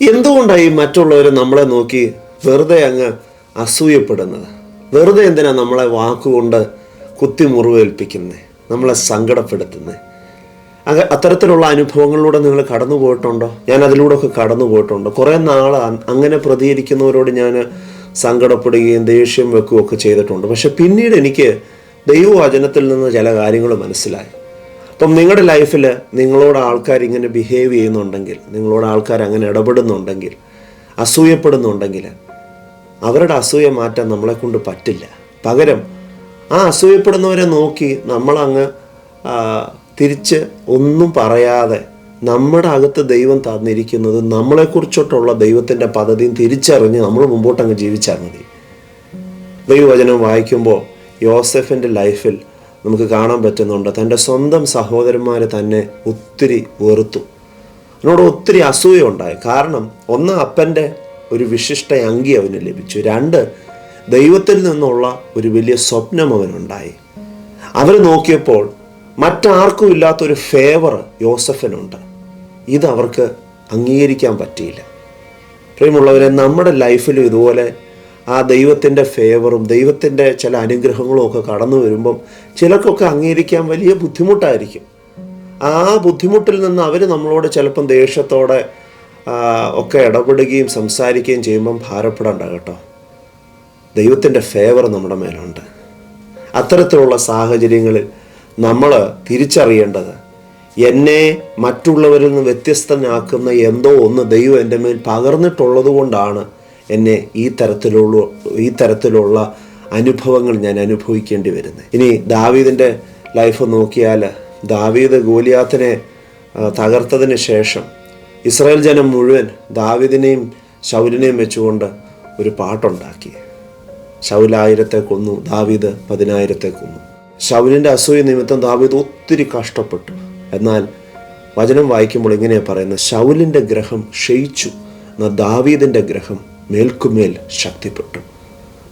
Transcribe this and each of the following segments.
എന്തുകൊണ്ടാണ് ഈ മറ്റുള്ളവർ നമ്മളെ നോക്കി വെറുതെ അങ്ങ് അസൂയപ്പെടുന്നത്? വെറുതെ എന്തിനാ നമ്മളെ വാക്കുകൊണ്ട് കുത്തിമുറിവേൽപ്പിക്കുന്നത് നമ്മളെ സങ്കടപ്പെടുത്തുന്നത് അങ്ങ് അത്തരത്തിലുള്ള അനുഭവങ്ങളിലൂടെ നിങ്ങൾ കടന്നു പോയിട്ടുണ്ടോ? ഞാൻ അതിലൂടെ ഒക്കെ കടന്നു പോയിട്ടുണ്ടോ? കുറേ നാൾ അങ്ങനെ പ്രതികരിക്കുന്നവരോട് ഞാൻ സങ്കടപ്പെടുകയും ദേഷ്യം വെക്കുകയും ഒക്കെ ചെയ്തിട്ടുണ്ട്. പക്ഷെ പിന്നീട് എനിക്ക് ദൈവവചനത്തിൽ നിന്ന് ചില കാര്യങ്ങൾ മനസ്സിലായി. അപ്പം നിങ്ങളുടെ ലൈഫിൽ നിങ്ങളോട് ആൾക്കാർ ഇങ്ങനെ ബിഹേവ് ചെയ്യുന്നുണ്ടെങ്കിൽ നിങ്ങളോട് ആൾക്കാർ അങ്ങനെ ഇടപെടുന്നുണ്ടെങ്കിൽ അസൂയപ്പെടുന്നുണ്ടെങ്കിൽ അവരുടെ അസൂയ മാറ്റാൻ നമ്മളെ കൊണ്ട് പറ്റില്ല. പകരം ആ അസൂയപ്പെടുന്നവരെ നോക്കി നമ്മളങ്ങ് തിരിച്ച് ഒന്നും പറയാതെ നമ്മുടെ അകത്ത് ദൈവം തന്നിരിക്കുന്നത് നമ്മളെക്കുറിച്ചോട്ടുള്ള ദൈവത്തിന്റെ പദ്ധതിയും തിരിച്ചറിഞ്ഞ് നമ്മൾ മുമ്പോട്ടങ്ങ് ജീവിച്ചാൽ മതി. ദൈവവചനം വായിക്കുമ്പോൾ യോസെഫിന്റെ ലൈഫിൽ നമുക്ക് കാണാൻ പറ്റുന്നുണ്ട്. തന്റെ സ്വന്തം സഹോദരന്മാർ തന്നെ ഒത്തിരി വെറുത്തു. അതിനോട് ഒത്തിരി അസൂയ ഉണ്ടായി. കാരണം ഒന്ന് അപ്പന്റെ ഒരു വിശിഷ്ട അങ്കി അവന് ലഭിച്ചു. രണ്ട് ദൈവത്തിൽ നിന്നുള്ള ഒരു വലിയ സ്വപ്നം അവനുണ്ടായി. അവർ നോക്കിയപ്പോൾ മറ്റാർക്കും ഇല്ലാത്തൊരു ഫേവർ യോസഫിനുണ്ട്. ഇത് അവർക്ക് അംഗീകരിക്കാൻ പറ്റിയില്ല. പ്രിയമുള്ളവരെ നമ്മുടെ ലൈഫിലും ഇതുപോലെ ആ ദൈവത്തിന്റെ ഫേവറും ദൈവത്തിന്റെ ചില അനുഗ്രഹങ്ങളും ഒക്കെ കടന്നു വരുമ്പം ചിലർക്കൊക്കെ അംഗീകരിക്കാൻ വലിയ ബുദ്ധിമുട്ടായിരിക്കും. ആ ബുദ്ധിമുട്ടിൽ നിന്ന് അവർ നമ്മളോട് ചിലപ്പം ദേഷ്യത്തോടെ ഒക്കെ ഇടപെടുകയും സംസാരിക്കുകയും ചെയ്യുമ്പം ഭാരപ്പെടേണ്ട കേട്ടോ. ദൈവത്തിന്റെ ഫേവർ നമ്മുടെ മേലുണ്ട്. അത്തരത്തിലുള്ള സാഹചര്യങ്ങളിൽ നമ്മൾ തിരിച്ചറിയേണ്ടത് എന്നെ മറ്റുള്ളവരിൽ നിന്ന് വ്യത്യസ്തനാക്കുന്ന എന്തോ ഒന്ന് ദൈവം എന്റെ മേൽ പകർന്നിട്ടുള്ളത് കൊണ്ടാണ് എന്നെ ഈ തരത്തിലുള്ള ഈ തരത്തിലുള്ള അനുഭവങ്ങൾ ഞാൻ അനുഭവിക്കേണ്ടി വരുന്നത് ഇനി ദാവീദിന്റെ ലൈഫ് നോക്കിയാൽ ദാവീദ് ഗോലിയാത്തിനെ തകർത്തതിന് ശേഷം ഇസ്രായേൽ ജനം മുഴുവൻ ദാവീദിനെയും ശൗലിനെയും വെച്ചുകൊണ്ട് ഒരു പാട്ടുണ്ടാക്കി. ശൗലായിരത്തെ കൊന്നു ദാവീദ് പതിനായിരത്തെ കൊന്നു. ശൗലിന്റെ അസൂയ നിമിത്തം ദാവീദ് ഒത്തിരി കഷ്ടപ്പെട്ടു. എന്നാൽ വചനം വായിക്കുമ്പോൾ ഇങ്ങനെയാണ് പറയുന്നത് ശൗലിന്റെ ഗ്രഹം ക്ഷയിച്ചു എന്നാൽ ദാവീദിന്റെ ഗ്രഹം മേൽക്കുമേൽ ശക്തിപ്പെട്ടു.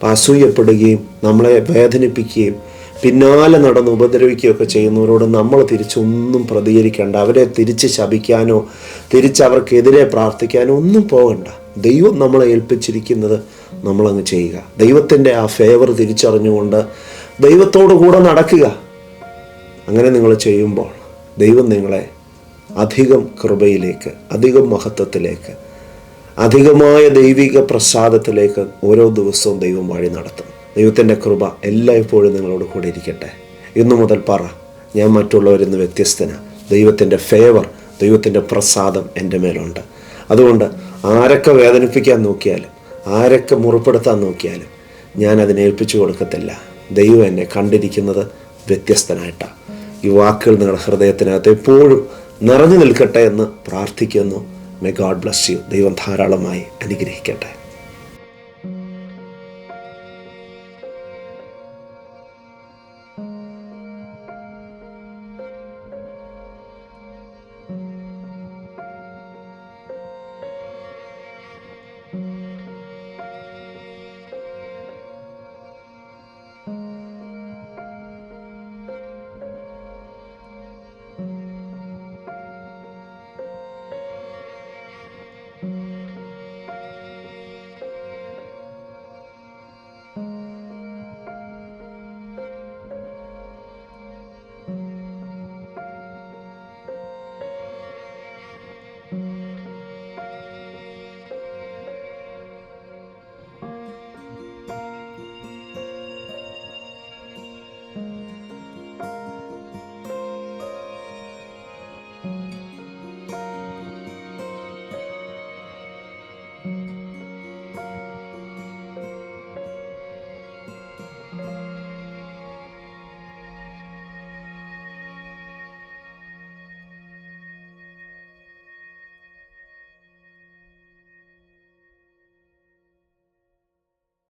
അസൂയപ്പെടുകയും നമ്മളെ വേദനിപ്പിക്കുകയും പിന്നാലെ നടന്ന് ഉപദ്രവിക്കുകയൊക്കെ ചെയ്യുന്നവരോട് നമ്മൾ തിരിച്ചൊന്നും പ്രതികരിക്കേണ്ട. അവരെ തിരിച്ച് ശപിക്കാനോ തിരിച്ച് അവർക്കെതിരെ പ്രാർത്ഥിക്കാനോ ഒന്നും പോകണ്ട. ദൈവം നമ്മളെ ഏൽപ്പിച്ചിരിക്കുന്നത് നമ്മളങ്ങ് ചെയ്യുക. ദൈവത്തിന്റെ ആ ഫേവർ തിരിച്ചറിഞ്ഞുകൊണ്ട് ദൈവത്തോടു കൂടെ നടക്കുക. അങ്ങനെ നിങ്ങൾ ചെയ്യുമ്പോൾ ദൈവം നിങ്ങളെ അധികം കൃപയിലേക്ക് അധികം മഹത്വത്തിലേക്ക് അധികമായ ദൈവിക പ്രസാദത്തിലേക്ക് ഓരോ ദിവസവും ദൈവം വഴി നടത്തും. ദൈവത്തിന്റെ കൃപ എല്ലായ്പ്പോഴും നിങ്ങളോട് കൂടെ ഇരിക്കട്ടെ. ഇന്നു മുതൽ പറ ഞാൻ മറ്റുള്ളവരിൽ നിന്ന് വ്യത്യസ്തന. ദൈവത്തിന്റെ ഫേവർ ദൈവത്തിന്റെ പ്രസാദം എന്റെ മേലുണ്ട്. അതുകൊണ്ട് ആരൊക്കെ വേദനിപ്പിക്കാൻ നോക്കിയാലും ആരൊക്കെ മുറിപ്പെടുത്താൻ നോക്കിയാലും ഞാൻ അതിനെ ഏൽപ്പിച്ചു കൊടുക്കത്തില്ല. ദൈവം എന്നെ കണ്ടിരിക്കുന്നത് വ്യത്യസ്തനായിട്ടാണ് ഈ വാക്കുകൾ നിങ്ങളുടെ ഹൃദയത്തിനകത്ത് എപ്പോഴും നിറഞ്ഞു നിൽക്കട്ടെ എന്ന് പ്രാർത്ഥിക്കുന്നു. മെ ഗാഡ് ബ്ലസ് യു ദൈവം ധാരാളമായി അനുഗ്രഹിക്കട്ടെ.